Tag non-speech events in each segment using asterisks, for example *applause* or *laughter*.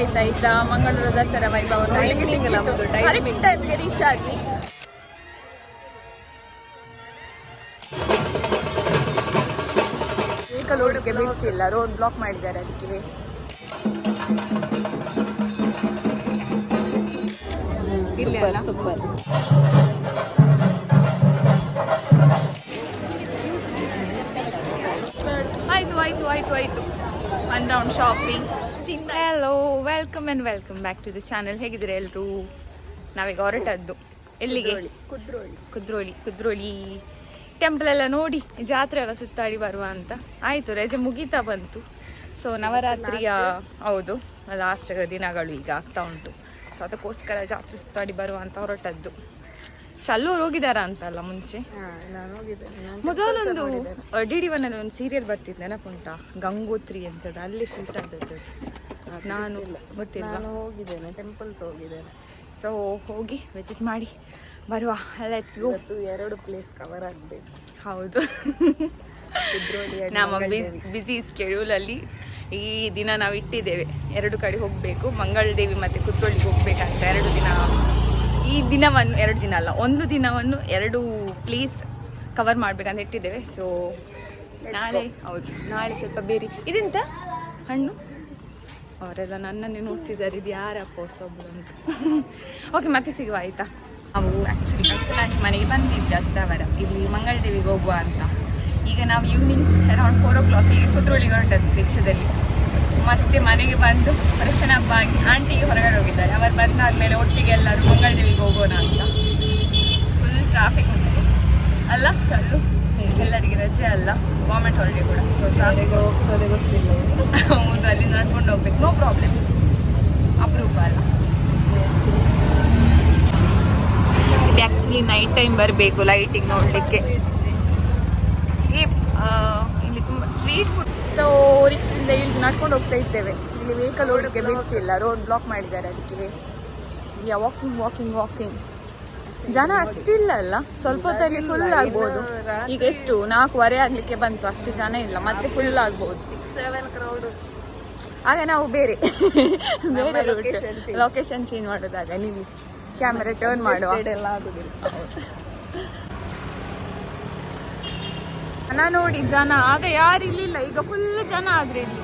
ಆಯ್ತು ಆಯ್ತಾ? ಮಂಗಳೂರು ದಸರಾ ವೈಭವ. ಕರೆಕ್ಟ್ ಟೈಮ್ಗೆ ರೀಚ್ ಆಗಿ. ವೆಹಿಕಲ್ ಓಡಕ್ಕೆ ಬಿಡ್ತಿಲ್ಲ ರೋಡ್ ಬ್ಲಾಕ್ ಮಾಡಿದ್ದಾರೆ ಅದಕ್ಕೆ. ಸೂಪರ್ ಆಯ್ತು ಆಯ್ತು ಆಯ್ತು ಆಯ್ತು. Round shopping hello welcome and welcome back to the channel ಹೇಗಿದ್ರೆ ಎಲ್ಲರೂ ನಾವೀಗ ಹೊರಟದ್ದು. ಎಲ್ಲಿಗೆ? ಕುದ್ರೋಳಿ ಕುದ್ರೋಳಿ. ಕುದ್ರೋಳಿ ಟೆಂಪಲ್ ಎಲ್ಲ ನೋಡಿ ಜಾತ್ರೆ ಎಲ್ಲ ಸುತ್ತಾಡಿ ಬರುವ ಅಂತ. ಆಯಿತು ರಜೆ ಮುಗೀತಾ ಬಂತು. ಸೊ ನವರಾತ್ರಿಯ ಹೌದು ಲಾಸ್ಟ್ ದಿನಗಳು ಈಗ ಆಗ್ತಾ ಉಂಟು. ಸೊ ಅದಕ್ಕೋಸ್ಕರ ಜಾತ್ರೆ ಸುತ್ತಾಡಿ ಬರುವ ಅಂತ ಹೊರಟದ್ದು. ಚಲ್ಲೂರು ಹೋಗಿದಾರ ಅಂತಲ್ಲ ಮುಂಚೆ? ಮೊದಲೊಂದು ಡಿ ಡಿ ಒನ್ ಅಲ್ಲಿ ಒಂದು ಸೀರಿಯಲ್ ಬರ್ತಿದ್ದೆ ನೆನಪುಂಟಾ? ಗಂಗೋತ್ರಿ ಅಂತದ್ದು ಅಲ್ಲಿ ಶೂಟ್ ಆದದ್ದು. ನಾನು ಗೊತ್ತಿಲ್ಲ. ನಾನು ಹೋಗಿದ್ದೇನೆ ಟೆಂಪಲ್ಸ್ ಹೋಗಿದ್ದೇನೆ. ಸೊ ಹೋಗಿ ವಿಸಿಟ್ ಮಾಡಿ ಬರುವ. ಲೆಟ್ಸ್ ಗೋ ಎರಡು ಪ್ಲೇಸ್ ಕವರ್ ಆಗಬೇಕು. ಹೌದು. ನಮ್ಮ. ಬಿಸಿ ಸ್ಕೆಡ್ಯೂಲಲ್ಲಿ ಈ ದಿನ ನಾವು ಇಟ್ಟಿದ್ದೇವೆ. ಎರಡು ಕಡೆ ಹೋಗಬೇಕು. ಮಂಗಳದೇವಿ ಮತ್ತು ಕುತ್ಕೊಳ್ಳಿಗೆ ಹೋಗ್ಬೇಕಂತ ಎರಡು ದಿನ. ಈ ದಿನವನ್ನು ಎರಡು ದಿನ ಅಲ್ಲ ಒಂದು ದಿನವನ್ನು ಎರಡು ಪ್ಲೇಸ್ ಕವರ್ ಮಾಡ್ಬೇಕಂತ ಇಟ್ಟಿದ್ದೇವೆ. ಸೊ ನಾಳೆ ಹೌದು ನಾಳೆ ಸ್ವಲ್ಪ ಬೇರೆ. ಇದೆಂತ? ಹಣ್ಣು? ಅವರೆಲ್ಲ ನನ್ನನ್ನೇ ನೋಡ್ತಿದ್ದಾರೆ. ಇದು ಯಾರಪ್ಪ ಹೊಸೊಬ್ಳು ಅಂತ. ಓಕೆ ಮತ್ತೆ ಸಿಗುವ, ಆಯಿತಾ? ನಾವು ಆ್ಯಕ್ಚುಲಿ ಕಲ್ಪನಾಂಟಿ ಮನೆಗೆ ಬಂದಿದ್ವಿ ಅತ್ತವರ ಇಲ್ಲಿ ಮಂಗಳದೇವಿಗೆ ಹೋಗುವ ಅಂತ. ಈಗ ನಾವು ಈವ್ನಿಂಗ್ ಅರೌಂಡ್ ಫೋರ್ ಓ ಕ್ಲಾಕಿಗೆ ಕುದ್ರೋಳಿಗೆ ಹೊರಟದ್ದು ರಿಕ್ಷಾದಲ್ಲಿ. ಮತ್ತೆ ಮನೆಗೆ ಬಂದು ಫ್ರೆಶನ್ ಹಬ್ಬ ಆಗಿ ಆಂಟಿಗೆ ಹೊರಗಡೆ ಹೋಗಿದ್ದಾರೆ. ಅವರು ಬಂದಾದ್ಮೇಲೆ ಒಟ್ಟಿಗೆ ಎಲ್ಲರೂ ಮಂಗಳದೇವಿಗೆ ಹೋಗೋಣ ಅಂತ. ಫುಲ್ ಟ್ರಾಫಿಕ್ ಉಂಟು. ಅಲ್ಲ ಅಲ್ಲೂ ಎಲ್ಲರಿಗೆ ರಜೆ ಅಲ್ಲ ಗೌರ್ಮೆಂಟ್ ಹಾಲಿಡೇ ಕೂಡ. ಸೊ ಟ್ರಾಫಿಕ್ ಹೋಗ್ತದೆ ಗೊತ್ತಿಲ್ಲ. ಹೌದು ಅಲ್ಲಿ ನಡ್ಕೊಂಡು ಹೋಗ್ಬೇಕು. ನೋ ಪ್ರಾಬ್ಲಮ್ ಅಪರೂಪ ಅಲ್ಲ. ಇದು ಆ್ಯಕ್ಚುಲಿ ನೈಟ್ ಟೈಮ್ ಬರಬೇಕು ಲೈಟಿಂಗ್ ನೋಡಲಿಕ್ಕೆ. ಈ ಇಲ್ಲಿ ತುಂಬ ಸ್ಟ್ರೀಟ್ ಫುಡ್ ಸೊ ರಿಕ್ಷದಿಂದ ಇಲ್ಲಿ ನಡ್ಕೊಂಡು ಹೋಗ್ತಾ ಇದ್ದೇವೆ. ಇಲ್ಲಿ ವೆಹಿಕಲ್ ಓಡಕ್ಕೆ ಬಿಡ್ತಿಲ್ಲ. ರೋಡ್ ಬ್ಲಾಕ್ ಮಾಡಿದ್ದಾರೆ ಅದಕ್ಕೆ. ವಾಕಿಂಗ್ ವಾಕಿಂಗ್ ವಾಕಿಂಗ್ ಜನ ಅಷ್ಟಿಲ್ಲ ಅಲ್ಲ ಸ್ವಲ್ಪ ಹೊತ್ತಲ್ಲಿ ಫುಲ್ ಆಗ್ಬೋದು. ಈಗ ಎಷ್ಟು? ನಾಲ್ಕೂವರೆ ಆಗ್ಲಿಕ್ಕೆ ಬಂತು ಅಷ್ಟು ಜನ ಇಲ್ಲ ಮತ್ತೆ ಫುಲ್ ಆಗ್ಬೋದು. ಸಿಕ್ಸ್ ಸೆವೆನ್ ಕ್ರೌಡ್ ಆಗ ನಾವು ಬೇರೆ ಬೇರೆ ಲೊಕೇಶನ್ ಚೇಂಜ್ ಮಾಡೋದಾಗ ನೀವು ಕ್ಯಾಮೆರಾ ಟರ್ನ್ ಮಾಡುವ. ಜನ ನೋಡಿ ಜನ. ಆಗ ಯಾರು ಇಲ್ಲಿಲ್ಲ ಈಗ ಫುಲ್ ಜನ ಆದ್ರೆ ಇಲ್ಲಿ.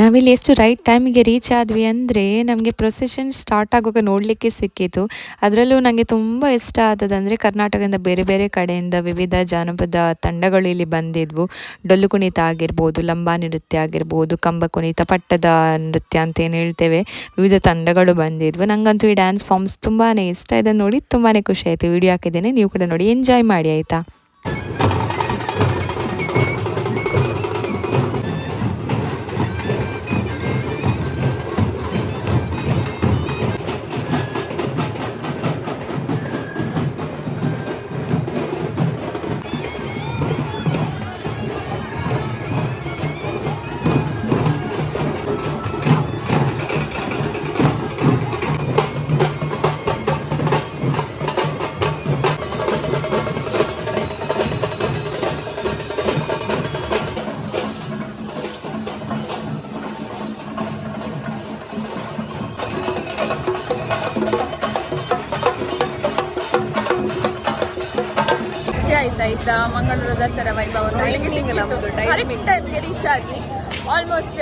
ನಾವಿಲ್ಲಿ ಎಷ್ಟು ರೈಟ್ ಟೈಮಿಗೆ ರೀಚ್ ಆದ್ವಿ ಅಂದರೆ ನಮಗೆ ಪ್ರೊಸೆಷನ್ ಸ್ಟಾರ್ಟ್ ಆಗುವಾಗ ನೋಡಲಿಕ್ಕೆ ಸಿಕ್ಕಿತು. ಅದರಲ್ಲೂ ನನಗೆ ತುಂಬ ಇಷ್ಟ ಆದದಂದರೆ ಕರ್ನಾಟಕದಿಂದ ಬೇರೆ ಬೇರೆ ಕಡೆಯಿಂದ ವಿವಿಧ ಜಾನಪದ ತಂಡಗಳು ಇಲ್ಲಿ ಬಂದಿದ್ವು. ಡೊಳ್ಳು ಕುಣಿತ ಆಗಿರ್ಬೋದು, ಲಂಬಾ ನೃತ್ಯ ಆಗಿರ್ಬೋದು, ಕಂಬ ಕುಣಿತ, ಪಟ್ಟದ ನೃತ್ಯ ಅಂತ ಏನು ಹೇಳ್ತೇವೆ, ವಿವಿಧ ತಂಡಗಳು ಬಂದಿದ್ವು. ನನಗಂತೂ ಈ ಡ್ಯಾನ್ಸ್ ಫಾರ್ಮ್ಸ್ ತುಂಬಾ ಇಷ್ಟ. ಇದನ್ನು ನೋಡಿ ತುಂಬಾ ಖುಷಿ ಆಯಿತು. ವಿಡಿಯೋ ಹಾಕಿದ್ದೇನೆ. ನೀವು ಕೂಡ ನೋಡಿ. ಎಂಜಾಯ್ ಮಾಡಿ, ಆಯಿತಾ? ಆಯ್ತಾ ಮಂಗಳೂರು ದಸರಾ ವೈಭವ Timing ನಮ್ದು, timing. ಕರೆಕ್ಟ್ ಟೈಮ್ಗೆ ರೀಚ್ ಆಗಿ ಆಲ್ಮೋಸ್ಟ್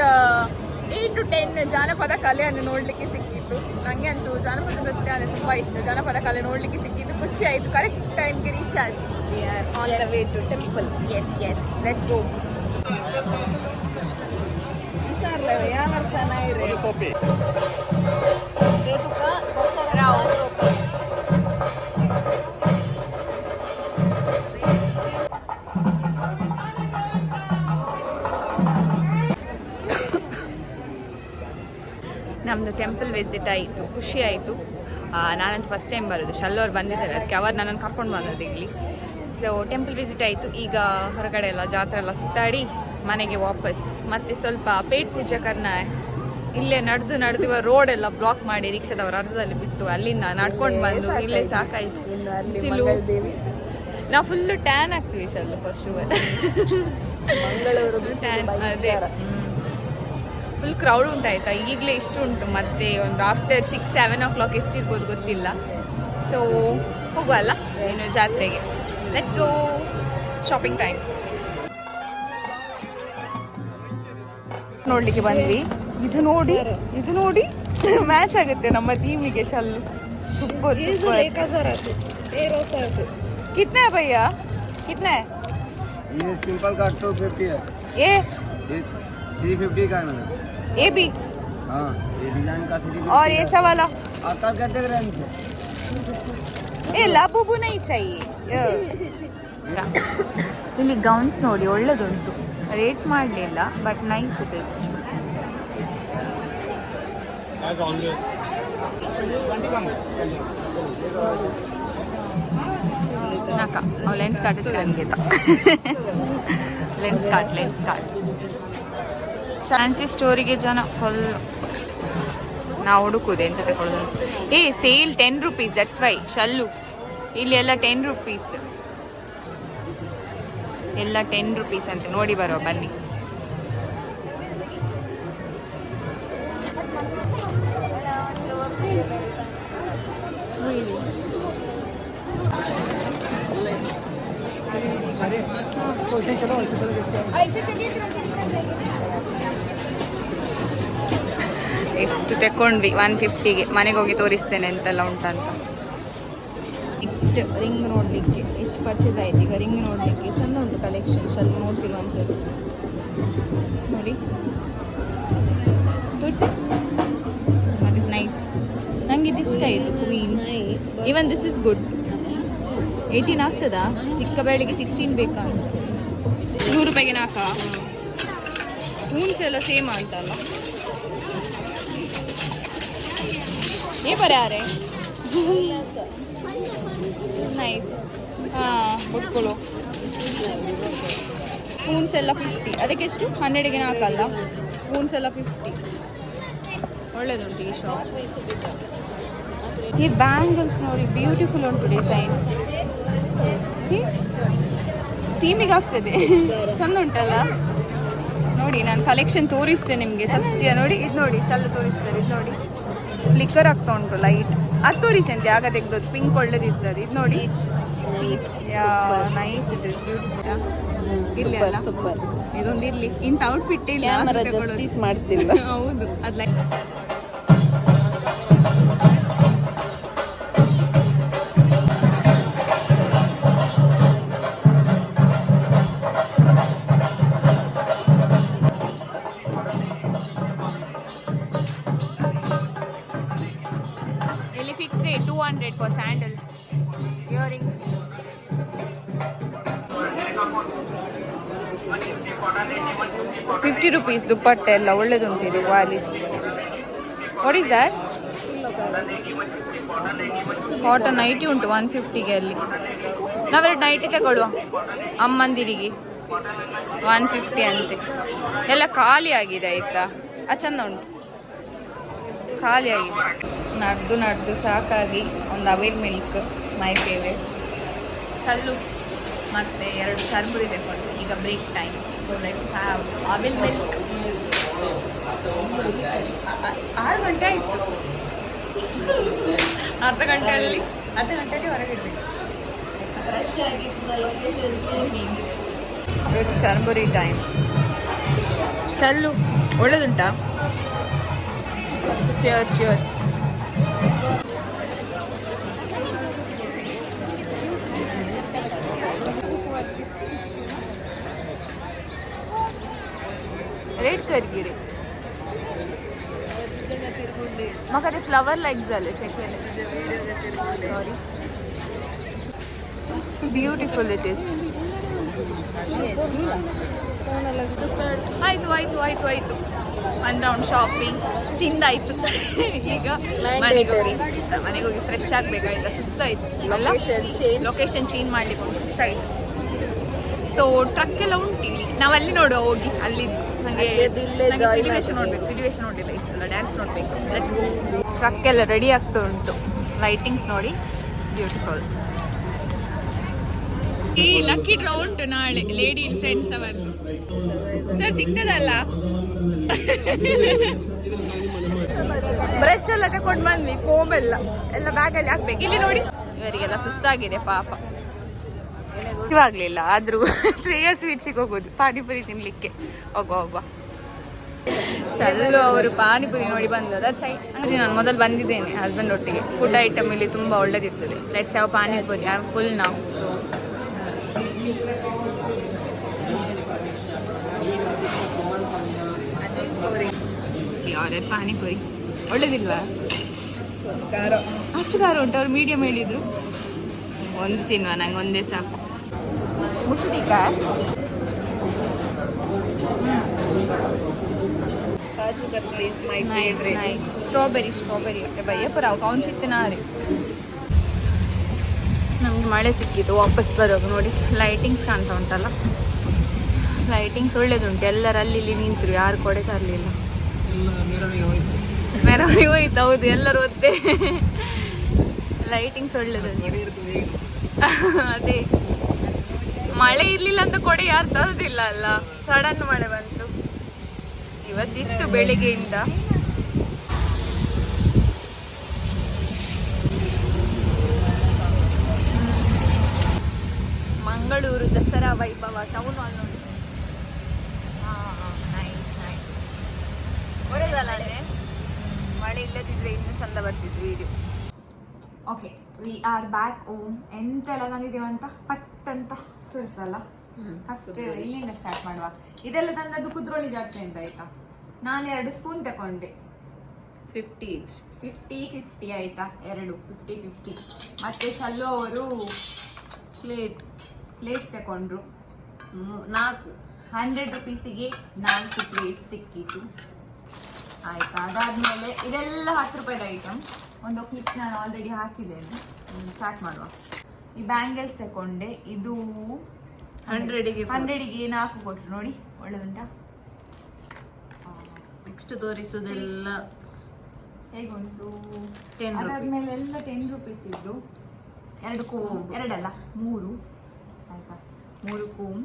ಏಟ್ ಟು ಟೆನ್ ಜಾನಪದ ಕಲೆಯನ್ನು ನೋಡಲಿಕ್ಕೆ ಸಿಕ್ಕಿತ್ತು ನನಗೆ ಅಂತೂ ಜಾನಪದ ನೃತ್ಯ ಅಂದರೆ ತುಂಬ ಇಷ್ಟ. ಜಾನಪದ ಕಲೆ ನೋಡಲಿಕ್ಕೆ ಸಿಕ್ಕಿದ್ದು ಖುಷಿ ಆಯಿತು. ಕರೆಕ್ಟ್ ಟೈಮ್ಗೆ ರೀಚ್ ಆಗಿ. On the way to temple yes yes let's go ಯಾವ ನಮ್ಮದು ಟೆಂಪಲ್ ವಿಸಿಟ್ ಆಯಿತು ಖುಷಿ ಆಯಿತು. ನಾನಂತೂ ಫಸ್ಟ್ ಟೈಮ್ ಬರೋದು. ಶಲ್ಲೋರು ಬಂದಿದ್ದಾರೆ. ಅದಕ್ಕೆ ಅವರು ನನ್ನನ್ನು ಕರ್ಕೊಂಡು ಬಂದದ್ದು ಇಲ್ಲಿ. ಸೊ ಟೆಂಪಲ್ ವಿಸಿಟ್ ಆಯಿತು. ಈಗ ಹೊರಗಡೆ ಎಲ್ಲ ಜಾತ್ರೆ ಎಲ್ಲ ಸುತ್ತಾಡಿ ಮನೆಗೆ ವಾಪಸ್. ಮತ್ತೆ ಸ್ವಲ್ಪ ಪೇಟ್ ಪೂಜೆ ಕರ್ನ ಇಲ್ಲೇ ನಡೆದು ನಡೆದು ರೋಡ್ ಎಲ್ಲ ಬ್ಲಾಕ್ ಮಾಡಿ ರಿಕ್ಷಾದವ್ರ ಅರ್ಧದಲ್ಲಿ ಬಿಟ್ಟು ಅಲ್ಲಿಂದ ನಡ್ಕೊಂಡು ಬಂದು ಇಲ್ಲೇ ಸಾಕಾಯ್ತು. ಬಿಸಿಲು. ನಾವು ಫುಲ್ಲು ಟ್ಯಾನ್ ಆಗ್ತೀವಿ ಶಲ್ಲು ಫಸ್ಟ್ ಶೂವರ್ ಮಂಗಳೂರು ಅದೇ. ಫುಲ್ ಕ್ರೌಡ್ ಉಂಟಾಯ್ತಾ ಈಗಲೇ ಇಷ್ಟು ಉಂಟು ಮತ್ತೆ ಒಂದು after six seven o'clock ಎಷ್ಟಿರ್ಬೋದು ಗೊತ್ತಿಲ್ಲ ಸೊ ಹೋಗುವ ಅಲ್ಲ ಏನು ಜಾತ್ರೆಗೆ ಲೆಟ್ಸ್ ಗೋ ಶಾಪಿಂಗ್ ಟೈಮ್ ನೋಡ್ಲಿಕ್ಕೆ ಬಂದ್ವಿ ಇದು ನೋಡಿ ಇದು ನೋಡಿ *laughs* ಮ್ಯಾಚ್ ಆಗುತ್ತೆ ನಮ್ಮ ಟೀಮಿಗೆ ಶಲ್ಲು ಸೂಪರ್ ये जो एक हजार आते तेरह सौ आते कितना है भैया कितना है ये सिंपल का टू फिफ्टी है ये ये थ्री फिफ्टी का है मैडम ये भी हाँ ये डिजाइन का थ्री और ये सब वाला आपका क्या देख रहे हैं इनसे ಏ ಲಬುಬು ನೈ चाहिए ಇಲ್ಲಿ ಗೌನ್ಸ್ ನೋಡಿ ಒಳ್ಳೆದುಂಟು ರೇಟ್ ಮಾಡಲಿಲ್ಲ ಬಟ್ ನೈಸ್ ಇಟ್ ಇಸ್ ನಾಕ ಅವು ಲೆನ್ಸ್ ಕಾಟ್ ಚೆನ್ನಾಗಿತ್ತ ಲೆನ್ಸ್ ಕಾಟ್ ಲೆನ್ಸ್ ಕಾಟ್ ಫ್ಯಾನ್ಸಿ ಸ್ಟೋರಿಗೆ ಜನ ಫುಲ್ ನಾವು ಹುಡುಕುದು ಎಂತ ತಗೊಳ್ಳೋದು? A sale ten rupees that's why ಶಲ್ಲು ಇಲ್ಲಿ ಎಲ್ಲ ಟೆನ್ ರುಪೀಸ್ ಎಲ್ಲ ಟೆನ್ ರುಪೀಸ್ ಅಂತ. ನೋಡಿ ಬರುವ, ಬನ್ನಿ. ಎಷ್ಟು ತೆಕ್ಕೊಂಡ್ವಿ ಒನ್ ಫಿಫ್ಟಿಗೆ ಮನೆಗೆ ಹೋಗಿ ತೋರಿಸ್ತೇನೆ ಎಂತೆಲ್ಲ ಉಂಟಂತ ನೆಕ್ಸ್ಟ್ ರಿಂಗ್ ನೋಡಲಿಕ್ಕೆ ಎಷ್ಟು ಪರ್ಚೇಸ್ ಆಯ್ತು? ಈಗ ರಿಂಗ್ ನೋಡಲಿಕ್ಕೆ ಚಂದ ಉಂಟು ಕಲೆಕ್ಷನ್ಸ್ ಅಲ್ಲಿ ನೋಡ್ತಿರುವಂಥದ್ದು ನೋಡಿ. ತೋರಿಸಿ. ದಟ್ ಇಸ್ ನೈಸ್ ನಂಗೆ ಇದು ಇಷ್ಟ ಆಯಿತು queen even this is good eighteen ಆಗ್ತದಾ? ಚಿಕ್ಕ ಬೆಳಿಗ್ಗೆ ಸಿಕ್ಸ್ಟೀನ್ ಬೇಕಾ? ನೂರು ರೂಪಾಯಿಗೆ ನಾಕಾ? ಹೂನ್ಸ್ ಎಲ್ಲ ಸೇಮ್ ಅಂತಲ್ಲ. ये पर आ रहे ನೈಸ್ ಹಾಂ ಕೊಟ್ಕೊಳ್ಳು ಸ್ಪೂನ್ಸ್ ಎಲ್ಲ ಫಿಫ್ಟಿ ಅದಕ್ಕೆ ಎಷ್ಟು ಹನ್ನೆರಡಿಗೆ ನಾಲ್ಕಲ್ಲ ಸ್ಪೂನ್ಸ್ ಎಲ್ಲ ಫಿಫ್ಟಿ ಒಳ್ಳೇದುಂಟು ಈ ಶಾಪ್ ಈ ಬ್ಯಾಂಗಲ್ಸ್ ನೋಡಿ ಬ್ಯೂಟಿಫುಲ್ ಉಂಟು ಡಿಸೈನ್ ಸಿ ಥೀಮಿಗೆ ಆಗ್ತದೆ ಚಂದ ಉಂಟಲ್ಲ ನೋಡಿ ನಾನು ಕಲೆಕ್ಷನ್ ತೋರಿಸ್ತೇನೆ ನಿಮಗೆ ಸತ್ಯ ನೋಡಿ ಇದು ನೋಡಿ ಶಲ್ಲು ತೋರಿಸ್ತೇನೆ ಇದು ನೋಡಿ ಫ್ಲಿಕ್ಕರ್ ಆಗ್ತಾ ಉಂಟು ಲೈಟ್ ಅದು ತೋರಿಸಂತೆ ಆಗ ತೆಗ್ದದ್ದು ಪಿಂಕ್ ಒಳ್ಳೇದಿರ್ತದೆ. ಇದು ನೋಡಿ. ನೈಸ್ ಇಟ್ ಇಸ್ ಬ್ಯೂಟಿಫುಲ್ ಇರ್ಲಿ ಅಲ್ಲ? ಇದೊಂದು ಇರ್ಲಿ. ಇಂಥ ಔಟ್ಫಿಟ್ ಇಲ್ಲ. *laughs* ಹೌದು. ಅದು ಲೈಕ್ ಇಲ್ಲಿ fix rate two hundred for sandals earring fifty rupees ದುಪ್ಪಟ್ಟೆ ಎಲ್ಲ ಒಳ್ಳೇದುಂಟು ಇದು quality what that cotton nighty ಉಂಟು ಒನ್ ಫಿಫ್ಟಿಗೆ ಅಲ್ಲಿ. ನಾವೆರಡು ನೈಟಿ ತಗೊಳ್ಳುವ ಅಮ್ಮಂದಿರಿಗೆ. ಒನ್ ಫಿಫ್ಟಿ ಅಂತೆ. ಎಲ್ಲ ಖಾಲಿ ಆಗಿದೆ ಆಯ್ತಾ? ಆ, ಚಂದ ಉಂಟು. ಖಾಲಿ ಆಗಿದೆ. ನಡೆದು ನಡೆದು ಸಾಕಾಗಿ ಒಂದು ಅವಿಲ್ ಮಿಲ್ಕ್ ಮೈ ಫೇವ್ರೇಟ್ ಚಲ್ಲು ಮತ್ತೆ ಎರಡು ಚರ್ಬುರಿ ತಗೊಂಡು ಈಗ break time. So let's have avil milk. ಆರು ಗಂಟೆ ಆಯಿತು. ಅರ್ಧ ಗಂಟೆಯಲ್ಲಿ ಅರ್ಧ ಗಂಟೆಯಲ್ಲಿ ಹೊರಗಿರ್ಬೇಕು ಫ್ರೆಶ್ ಇಟ್ಸ್ ಚರ್ಬುರಿ ಟೈಮ್ ಚಲ್ಲು ಒಳ್ಳೇದುಂಟಾ? चेअर्स चेअर्स रेड कर गे रे मग ते फ्लवर लाईक झाले सॉरी ब्युटिफुल इट इज ಆಯ್ತು ಆಯ್ತು ಆಯ್ತು ಆಯ್ತು. ಒನ್ ರೌಂಡ್ ಶಾಪಿಂಗ್ ತಿಂದಾಯ್ತು. ಈಗ ಮನೆಗೆ ಹೋಗಿ. ಮನೆಗೆ ಹೋಗಿ ಫ್ರೆಶ್ ಆಗ್ಬೇಕಾಯ್ತಾ ಸುಸ್ತಾಯ್ತು ಅಲ್ಲ? ಲೊಕೇಶನ್ ಚೇಂಜ್ ಮಾಡ್ಲಿಕ್ಕೆ ಸುಸ್ತಾಯ್ತು. ಸೊ ಟ್ರಕ್ ಎಲ್ಲ ಉಂಟು ಇಲ್ಲಿ. ನಾವು ಅಲ್ಲಿ ನೋಡುವ ಹೋಗಿ. ಅಲ್ಲಿದ್ದು ನನಗೆ. ನೋಡ್ಬೇಕು ವಿಡಿಯೋಷನ್ ನೋಡಿಲ್ಲ ಈ ಸಲ ಡ್ಯಾನ್ಸ್ ನೋಡ್ಬೇಕು. ಟ್ರಕ್ ಎಲ್ಲ ರೆಡಿ ಆಗ್ತಾ ಉಂಟು. ಲೈಟಿಂಗ್ಸ್ ನೋಡಿ. ಬ್ಯೂಟಿಫುಲ್ ಈ ಲಕ್ಕಿ ಡ್ರಾ ಉಂಟು ನಾಳೆ ಲೇಡಿ ಫ್ರೆಂಡ್ಸ್ ಅವರದ್ದು ಸರ್ ಸಿಗ್ತದಲ್ಲ? ಬ್ರಷ್ ಎಲ್ಲ ತಗೊಂಡು ಬಂದ್ವಿ ಕೋಮ್ ಎಲ್ಲ ಎಲ್ಲ ಬ್ಯಾಗಲ್ಲಿ ಹಾಕ್ಬೇಕು. ಇಲ್ಲಿ ನೋಡಿ. ಇವರಿಗೆಲ್ಲ ಸುಸ್ತಾಗಿದೆ ಪಾಪ. ಇವಾಗ್ಲಿಲ್ಲ ಆದ್ರೂ ಶ್ರೇಯ ಸ್ವೀಟ್ಸಿಗೆ ಹೋಗೋದು ಪಾನಿಪುರಿ ತಿನ್ಲಿಕ್ಕೆ. ಹೋಗುವ ಹೋಗುವ. ಸಲ್ಲು ಅವರು ಪಾನಿಪುರಿ ನೋಡಿ ಬಂದು ಅದು ಸೈಡ್ ಅಂದ್ರೆ ನಾನು ಮೊದಲು ಬಂದಿದ್ದೇನೆ ಹಸ್ಬೆಂಡ್ ಒಟ್ಟಿಗೆ. ಫುಡ್ ಐಟಮ್ ಇಲ್ಲಿ ತುಂಬಾ ಒಳ್ಳೇದಿರ್ತದೆ. ಲೆಟ್ಸ್ ಯಾವ ಪಾನಿಪುರಿ ಐ ಫುಲ್ ನಾವು ಸೊ ಯಾವ್ದು ಪಾನಿಪುರಿ. ಒಳ್ಳೇದಿಲ್ಲ? ಅಷ್ಟು ಖಾರ ಉಂಟು? ಅವ್ರು ಮೀಡಿಯಂ ಹೇಳಿದ್ರು. ಒಂದು ತಿನ್ನುವ ನಂಗೆ ಒಂದೇ ಸಾಕು. ಮುಸ್ಲಿಕಾ ಕಾಜು ಕತ್ಲಿ ಸ್ಟ್ರಾಬೆರಿ ಸ್ಟ್ರಾಬೆರಿ ಭಯ ಪುರಾವ್ ಕೌನ್ ಸಿತ್ತಿನಾರೆ ನಮ್ಗೆ ಮಳೆ ಸಿಕ್ಕಿತ್ತು ವಾಪಸ್ ಬರೋದು ನೋಡಿ. ಲೈಟಿಂಗ್ಸ್ ಕಾಣ್ತಾ ಉಂಟಲ್ಲ? ಲೈಟಿಂಗ್ಸ್ ಒಳ್ಳೇದುಂಟು. ಎಲ್ಲರೂ ಅಲ್ಲಿ ಇಲ್ಲಿ ನಿಂತರು, ಯಾರು ಕೊಡೆ ತರಲಿಲ್ಲ. ಮೆರವಣಿಗೆ ಹೋಯ್ತು. ಹೌದು, ಎಲ್ಲರೂ ಒದ್ದೆ. ಲೈಟಿಂಗ್ಸ್ ಒಳ್ಳೇದುಂಟು. ಅದೇ. ಮಳೆ ಇರಲಿಲ್ಲ ಅಂತ ಕೊಡೆ ಯಾರು ತರೋದಿಲ್ಲ ಅಲ್ಲ. ಸಡನ್ ಮಳೆ ಬಂತು. ಇವತ್ತಿತ್ತು ಬೆಳಿಗ್ಗೆಯಿಂದ ಮಂಗಳೂರು ದಸರಾ ವೈಭವ ಟೌನ್ ಹಾಲ್ ನೋಡಿ. ನೈಸ್ ನೈಸ್ ಒಳ್ಳೆದಲ್ಲ ಮಳೆ ಇಲ್ಲದಿದ್ರೆ ಇನ್ನೂ ಚಂದ ಬರ್ತಿದ್ವಿ video okay we are back home ಎಂತೆಲ್ಲ ತಂದಿದ್ದೀವಿ ಅಂತ? ಪಟ್ ಅಂತ ತೋರಿಸುವಲ್ಲ ಫಸ್ಟ್ ಇಲ್ಲಿಂದ ಸ್ಟಾರ್ಟ್ ಮಾಡುವ. ಇದೆಲ್ಲ ತಂದದ್ದು ಕುದ್ರೋಳಿ ಜಾತ್ರೆಯಿಂದ ಆಯ್ತಾ? ನಾನು ಎರಡು ಸ್ಪೂನ್ ತಗೊಂಡೆ ಫಿಫ್ಟಿ ಫಿಫ್ಟಿ ಫಿಫ್ಟಿ ಆಯ್ತಾ? ಎರಡು. ಫಿಫ್ಟಿ ಫಿಫ್ಟಿ ಮತ್ತೆ ಸಲ್ಲು ಅವರು ಪ್ಲೇಟ್ ಪ್ಲೇಟ್ಸ್ ತಗೊಂಡ್ರು. ನಾಲ್ಕು. ಹಂಡ್ರೆಡ್ ರುಪೀಸಿಗೆ ನಾಲ್ಕು ಪ್ಲೇಟ್ ಸಿಕ್ಕಿತು. ಆಯ್ತು ಅದಾದಮೇಲೆ ಇದೆಲ್ಲ ಹತ್ತು ರೂಪಾಯಿದ ಐಟಮ್ ಒಂದು ಕ್ಲಿಪ್ ನಾನು ಆಲ್ರೆಡಿ ಹಾಕಿದ್ದೇನೆ. ಸ್ಟಾರ್ಟ್ ಮಾಡುವ. ಈ ಬ್ಯಾಂಗಲ್ಸ್ ತಗೊಂಡೆ ಇದು ಹಂಡ್ರೆಡಿಗೆ ಹಂಡ್ರೆಡಿಗೆ ನಾಲ್ಕು ಕೊಟ್ರು. ನೋಡಿ ಒಳ್ಳೆದುಂಟ? ನೆಕ್ಸ್ಟ್ ತೋರಿಸೋದೆಲ್ಲ ಹೇಗೊಂದು 10 ರೂಪಾಯಿ. ಅದಾದ್ಮೇಲೆ ಎಲ್ಲ ಟೆನ್ ರುಪೀಸ್ ಇದ್ದು. ಎರಡು ಕೋ ಎರಡಲ್ಲ ಮೂರು. ಆಯ್ತಾ? ಮೂರು ಕೂಮ್.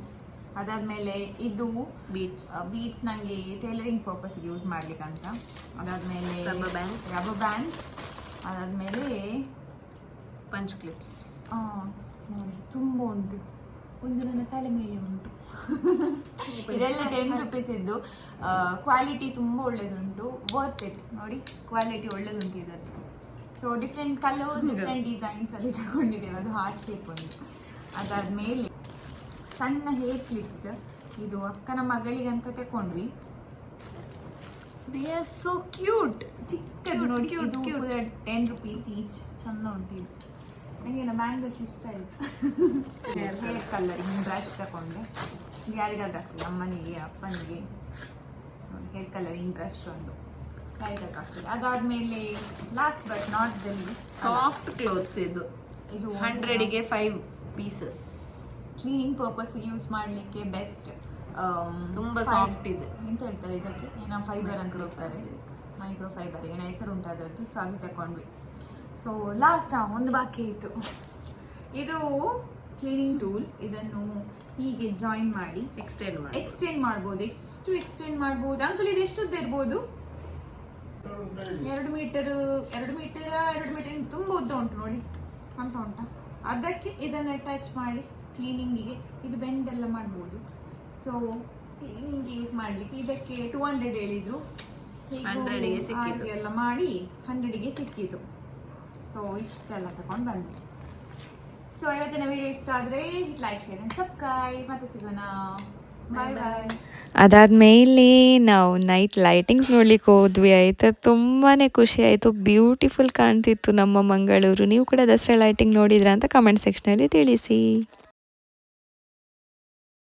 ಅದಾದ್ಮೇಲೆ ಇದು ಬೀಟ್ಸ್ ಬೀಟ್ಸ್ ನನಗೆ ಟೈಲರಿಂಗ್ ಪರ್ಪಸ್ ಯೂಸ್ ಮಾಡ್ಲಿಕ್ಕೆ ಅಂತ ಅದಾದ್ಮೇಲೆ Rubber bands. ರಬ್ಬರ್ ಬ್ಯಾಂಡ್ ಅದಾದ್ಮೇಲೆ ಪಂಚ್ ಕ್ಲಿಪ್ಸ್ ತುಂಬ ಉಂಟು. ಒಂದು ನನ್ನ ತಲೆ ಮೇಲೆ ಉಂಟು. *laughs* ಇದೆಲ್ಲ ಟೆನ್ ರುಪೀಸ್ ಇದ್ದು ಕ್ವಾಲಿಟಿ ತುಂಬ ಒಳ್ಳೇದುಂಟು. ವರ್ತ್ ಇಟ್ ನೋಡಿ ಕ್ವಾಲಿಟಿ ಒಳ್ಳೇದುಂಟು ಇದರದ್ದು so different colour different designs ಅಲ್ಲಿ ತಗೊಂಡಿದ್ದೇವೆ. ಅದು ಹಾರ್ಟ್ ಶೇಪ್ ಒಂದು. ಅದಾದ್ಮೇಲೆ ಸಣ್ಣ ಹೇರ್ ಕ್ಲಿಪ್ಸ್ ಇದು ಅಕ್ಕನ ಮಗಳಿಗಂತ ತಕೊಂಡ್ವಿ. ದೇ ಆರ್ ಸೋ ಕ್ಯೂಟ್ ಚಿಕ್ಕ ನೋಡಿ ಟೆನ್ ರುಪೀಸ್ ಈಚ್ ಚಂದ ಉಂಟು ಇದು. ನನಗೆ ನಮ್ಮ ಬ್ಯಾಂಗಲ್ಸ್ ಇಷ್ಟ ಆಯ್ತು ಹೇರ್ ಕಲರಿಂಗ್ ಬ್ರಷ್ ತಗೊಂಡೆ ಯಾರಿಗಾದ್ರೂ ಆಗ್ತದೆ ಅಮ್ಮನಿಗೆ ಅಪ್ಪನಿಗೆ? ಹೇರ್ ಕಲರಿಂಗ್ ಬ್ರಷ್ ಒಂದು. ಯಾರಿಗಾದ್ರೂ ಆಗ್ತದೆ ಅದಾದ್ಮೇಲೆ ಲಾಸ್ಟ್ ಬಟ್ ನಾಟ್ ದಲ್ಲಿ ಸಾಫ್ಟ್ ಕ್ಲೋತ್ಸ್ ಇದು. ಇದು ಹಂಡ್ರೆಡಿಗೆ five pieces cleaning purpose use ಮಾಡಲಿಕ್ಕೆ ಬೆಸ್ಟ್ ತುಂಬಾ ಸಾಫ್ಟ್ ಇದೆ. ಎಂತ ಹೇಳ್ತಾರೆ ಇದಕ್ಕೆ? ಏನೋ ಫೈಬರ್ ಅಂತ ಹೇಳ್ತಾರೆ. ಮೈಕ್ರೋ ಫೈಬರ್ ಏನೋ ಹೆಸರು ಉಂಟಾದದ್ದು ಸೊ ಅದು ತಗೊಂಡ್ವಿ ಸೊ ಲಾಸ್ಟ್ ಒಂದು ಬಾಕಿ ಇತ್ತು. ಇದು ಕ್ಲೀನಿಂಗ್ ಟೂಲ್ ಇದನ್ನು ಹೀಗೆ ಜಾಯಿನ್ ಮಾಡಿ ಎಕ್ಸ್ಟೆಂಡ್ ಮಾಡಿ ಎಕ್ಸ್ಟೆಂಡ್ ಮಾಡ್ಬೋದು. ಎಷ್ಟು ಎಕ್ಸ್ಟೆಂಡ್ ಮಾಡ್ಬೋದು? ಅಂಕಲ್ ಇದು ಎಷ್ಟು ಉದ್ದ ಇರ್ಬೋದು? ಎರಡು ಮೀಟರ್ ಎರಡು ಮೀಟರ್ ಎರಡು ಮೀಟರ್ ತುಂಬ ಉದ್ದ ಉಂಟು ನೋಡಿ. ಅಂತ ಉಂಟಾ? ಅದಕ್ಕೆ ಇದನ್ನು ಅಟ್ಯಾಚ್ ಮಾಡಿ ಕ್ಲೀನಿಂಗಿಗೆ ಇದು ಬೆಂಡ್ ಎಲ್ಲ ಮಾಡ್ಬೋದು. ಸೊ ಕ್ಲೀನಿಂಗ್ ಯೂಸ್ ಮಾಡಲಿಕ್ಕೆ ಇದಕ್ಕೆ ಟೂ ಹಂಡ್ರೆಡ್ ಹೇಳಿದ್ರು. 100 ಗೆ ಸಿಕ್ಕಿತು. ಹಾಗೆ ಎಲ್ಲ ಮಾಡಿ ಹಂಡ್ರೆಡಿಗೆ ಸಿಕ್ಕಿತು. ಸೊ ಇಷ್ಟೆಲ್ಲ ತಗೊಂಡು ಬಂದ್ವಿ ಸೊ ಇವತ್ತಿನ ವಿಡಿಯೋ ಇಷ್ಟ ಆದರೆ ಲೈಕ್ ಶೇರ್ ಆ್ಯಂಡ್ ಸಬ್ಸ್ಕ್ರೈಬ್ ಮತ್ತೆ ಸಿಗೋಣ. ಬಾಯ್ ಬಾಯ್ ಅದಾದಮೇಲೆ ನಾವು ನೈಟ್ ಲೈಟಿಂಗ್ಸ್ ನೋಡ್ಲಿಕ್ಕೆ ಹೋದ್ವಿ. ಆಯಿತಾ? ತುಂಬಾ ಖುಷಿ ಆಯಿತು. ಬ್ಯೂಟಿಫುಲ್ ಕಾಣ್ತಿತ್ತು ನಮ್ಮ ಮಂಗಳೂರು. ನೀವು ಕೂಡ ದಸರಾ ಲೈಟಿಂಗ್ ನೋಡಿದ್ರಾ ಅಂತ ಕಮೆಂಟ್ ಸೆಕ್ಷನಲ್ಲಿ ತಿಳಿಸಿ.